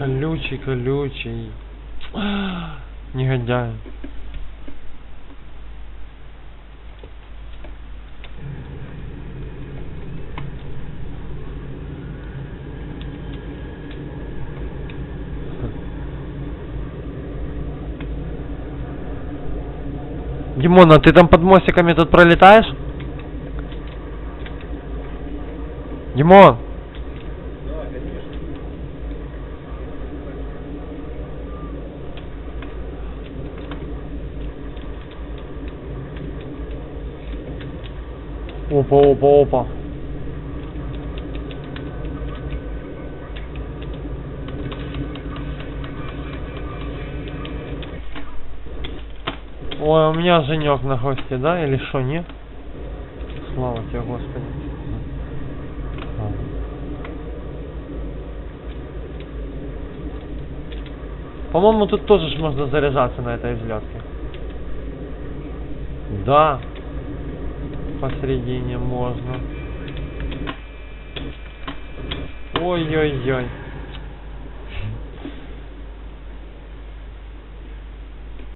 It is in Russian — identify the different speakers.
Speaker 1: Колючий, колючий. Негодяй. Димон, а ты там под мостиками тут пролетаешь? Димон! Опа, опа, опа. Ой, у меня женек на хвосте, да? Или что, нет? Слава тебе, Господи. По-моему, тут тоже можно заряжаться на этой взлетке. Да. Посередине можно. Ой-ой-ой.